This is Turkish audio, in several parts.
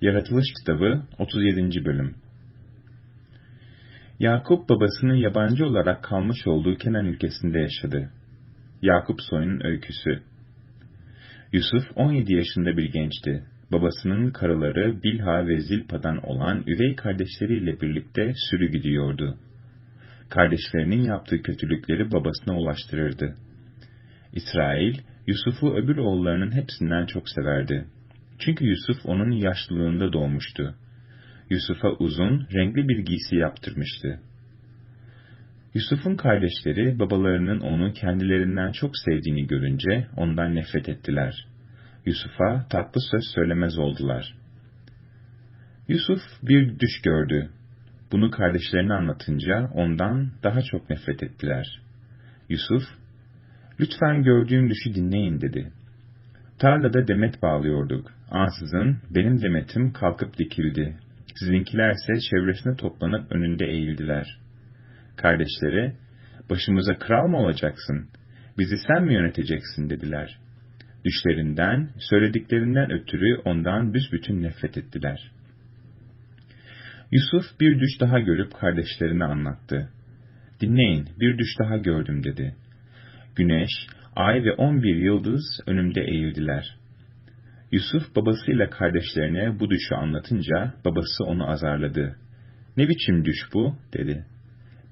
Yaratılış Kitabı 37. Bölüm Yakup babasının yabancı olarak kalmış olduğu Kenan ülkesinde yaşadı. Yakup soyunun öyküsü Yusuf 17 yaşında bir gençti. Babasının karıları Bilha ve Zilpa'dan olan üvey kardeşleriyle birlikte sürü gidiyordu. Kardeşlerinin yaptığı kötülükleri babasına ulaştırırdı. İsrail, Yusuf'u öbür oğullarının hepsinden çok severdi. Çünkü Yusuf onun yaşlılığında doğmuştu. Yusuf'a uzun, renkli bir giysi yaptırmıştı. Yusuf'un kardeşleri babalarının onu kendilerinden çok sevdiğini görünce ondan nefret ettiler. Yusuf'a tatlı söz söylemez oldular. Yusuf bir düş gördü. Bunu kardeşlerine anlatınca ondan daha çok nefret ettiler. Yusuf, lütfen gördüğüm düşü dinleyin dedi. Tarlada demet bağlıyorduk. Ansızın benim demetim kalkıp dikildi. Sizinkilerse çevresine toplanıp önünde eğildiler. Kardeşleri, başımıza kral mı olacaksın? Bizi sen mi yöneteceksin dediler. Düşlerinden, söylediklerinden ötürü ondan büsbütün nefret ettiler. Yusuf bir düş daha görüp kardeşlerine anlattı. Dinleyin, bir düş daha gördüm dedi. Güneş, ay ve on bir yıldız önümde eğildiler. Yusuf babasıyla kardeşlerine bu düşü anlatınca babası onu azarladı. Ne biçim düş bu? dedi.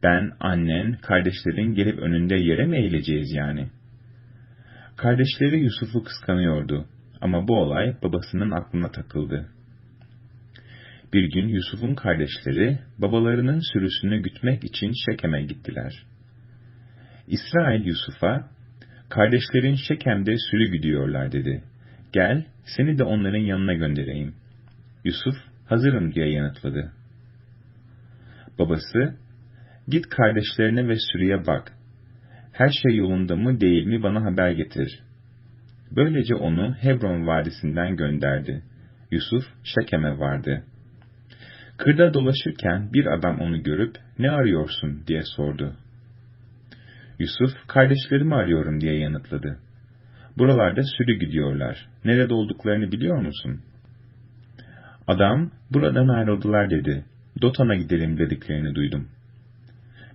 Ben, annen, kardeşlerin gelip önünde yere mi eğileceğiz yani? Kardeşleri Yusuf'u kıskanıyordu ama bu olay babasının aklına takıldı. Bir gün Yusuf'un kardeşleri babalarının sürüsünü gütmek için Şekem'e gittiler. İsrail Yusuf'a, kardeşlerin Şekem'de sürü gidiyorlar dedi. Gel, seni de onların yanına göndereyim. Yusuf, hazırım diye yanıtladı. Babası, git kardeşlerine ve sürüye bak. Her şey yolunda mı değil mi bana haber getir. Böylece onu Hebron vadisinden gönderdi. Yusuf, Şekem'e vardı. Kırda dolaşırken bir adam onu görüp, ne arıyorsun diye sordu. Yusuf, kardeşlerimi arıyorum diye yanıtladı. Buralarda sürü gidiyorlar. Nerede olduklarını biliyor musun? Adam, buradan ayrıldılar dedi. Dotan'a gidelim dediklerini duydum.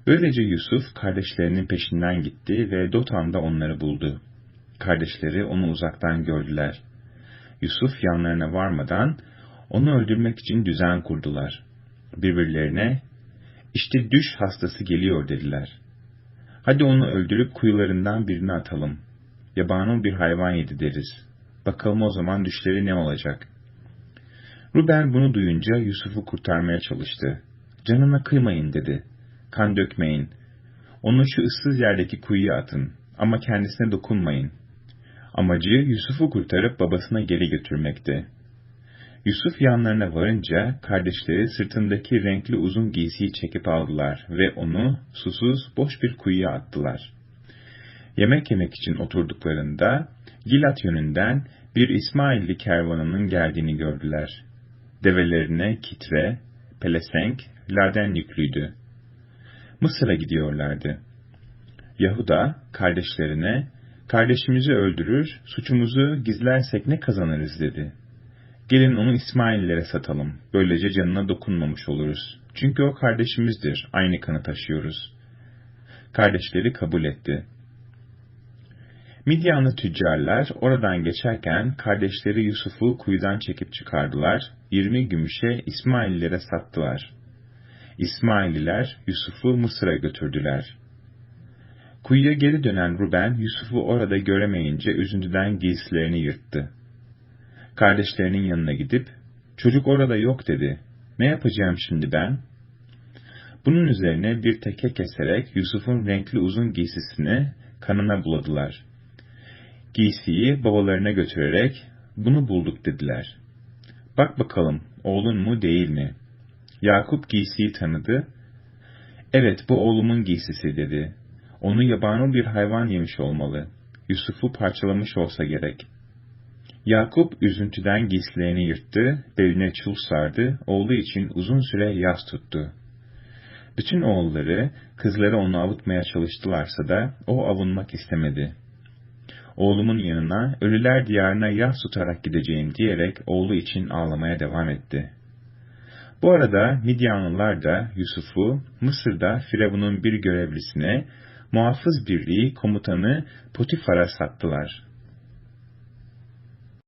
Böylece Yusuf kardeşlerinin peşinden gitti ve Dotan'da onları buldu. Kardeşleri onu uzaktan gördüler. Yusuf yanlarına varmadan onu öldürmek için düzen kurdular. Birbirlerine, işte düş hastası geliyor dediler. Hadi onu öldürüp kuyularından birini atalım. Yabani bir hayvan yedi deriz. Bakalım o zaman düşleri ne olacak? Ruben bunu duyunca Yusuf'u kurtarmaya çalıştı. Canına kıymayın dedi. Kan dökmeyin. Onu şu ıssız yerdeki kuyuya atın. Ama kendisine dokunmayın. Amacı Yusuf'u kurtarıp babasına geri götürmekti. Yusuf yanlarına varınca kardeşleri sırtındaki renkli uzun giysiyi çekip aldılar ve onu susuz boş bir kuyuya attılar. Yemek yemek için oturduklarında Gilat yönünden bir İsmailli kervanının geldiğini gördüler. Develerine kitre, pelesenk, laden yüklüydü. Mısır'a gidiyorlardı. Yahuda kardeşlerine, kardeşimizi öldürür, suçumuzu gizlersek ne kazanırız dedi. Gelin onu İsmaillere satalım, böylece canına dokunmamış oluruz. Çünkü o kardeşimizdir, aynı kanı taşıyoruz. Kardeşleri kabul etti. Midyanlı tüccarlar oradan geçerken kardeşleri Yusuf'u kuyudan çekip çıkardılar, 20 gümüşe İsmaillere sattılar. İsmaililer Yusuf'u Mısır'a götürdüler. Kuyuya geri dönen Ruben, Yusuf'u orada göremeyince üzüntüden giysilerini yırttı. Kardeşlerinin yanına gidip, çocuk orada yok dedi, ne yapacağım şimdi ben? Bunun üzerine bir teke keserek Yusuf'un renkli uzun giysisini kanına buladılar. Giysiyi babalarına götürerek, bunu bulduk dediler. Bak bakalım, oğlun mu değil mi? Yakup giysiyi tanıdı. Evet, bu oğlumun giysisi dedi. Onu yabani bir hayvan yemiş olmalı. Yusuf'u parçalamış olsa gerek. Yakup üzüntüden giysilerini yırttı, beline çul sardı, oğlu için uzun süre yas tuttu. Bütün oğulları, kızları onu avutmaya çalıştılarsa da o avunmak istemedi. oğlumun yanına ölüler diyarına yas tutarak gideceğim diyerek oğlu için ağlamaya devam etti. Bu arada Midyanlılar da Yusuf'u Mısır'da Firavun'un bir görevlisine muhafız birliği komutanı Potifar'a sattılar.